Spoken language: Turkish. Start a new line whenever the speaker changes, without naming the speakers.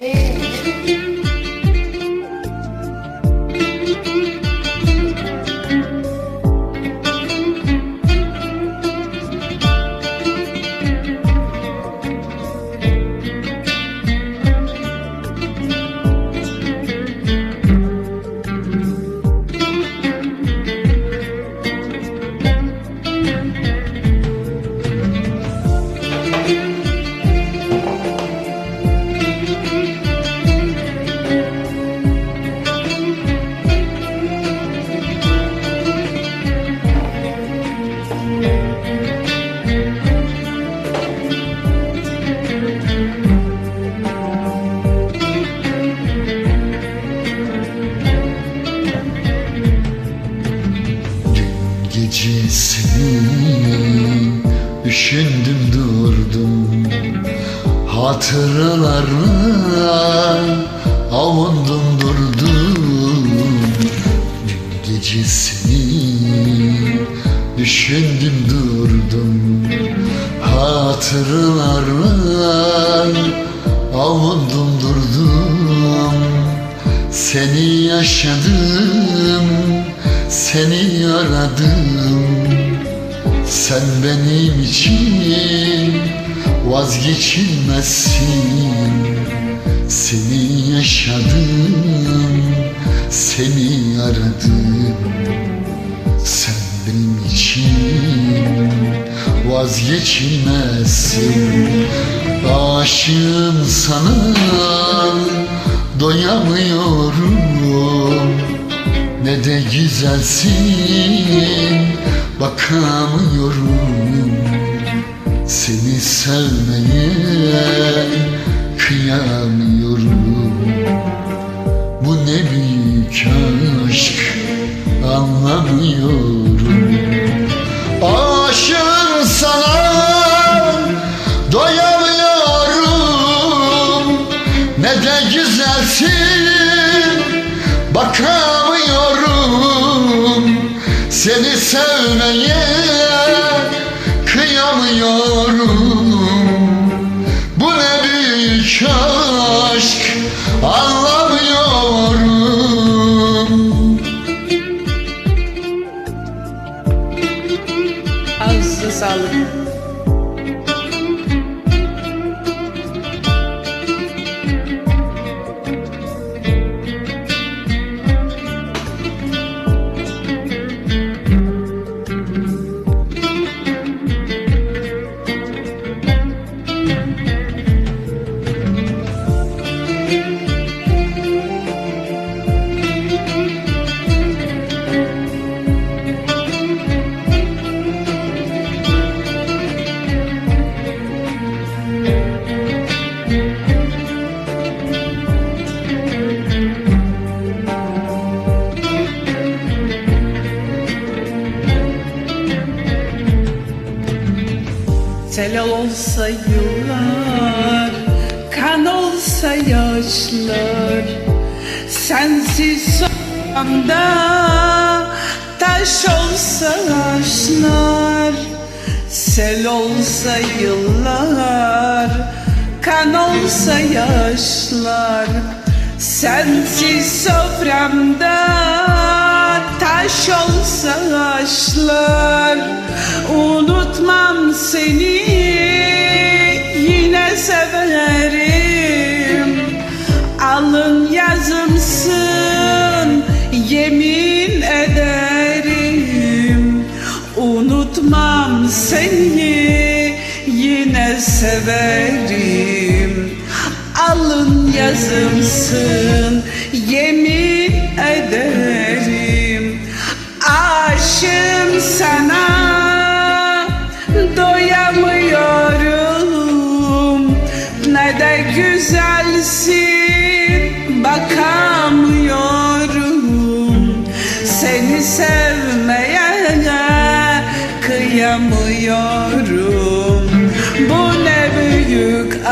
Gecesini Hatıralarla avundum durdum. Gecesini düşündüm durdum. Hatıralarla avundum durdum. Seni yaşadım, seni aradım. Sen benim için vazgeçilmezsin Seni yaşadım, seni aradım. Sen benim için vazgeçilmezsin. Aşığım sana doyamıyorum. Ne de güzelsin bakamıyorum Seni sevmeye kıyamıyorum. Bu ne büyük aşk anlamıyorum. Aşığım sana doyamıyorum. Ne de güzelsin bakamıyorum. Seni sevmeye
país de. Sel olsa yıllar, kan olsa yaşlar. Sensiz sokağımda taş olsa aşlar Sel olsa yıllar, kan olsa yaşlar. Sensiz soframda taş olsa aşlar Unutmam seni yine severim. Alın yazımsın yemin ederim. Unutmam seni yine severim. Alın yazımsın yemin büyük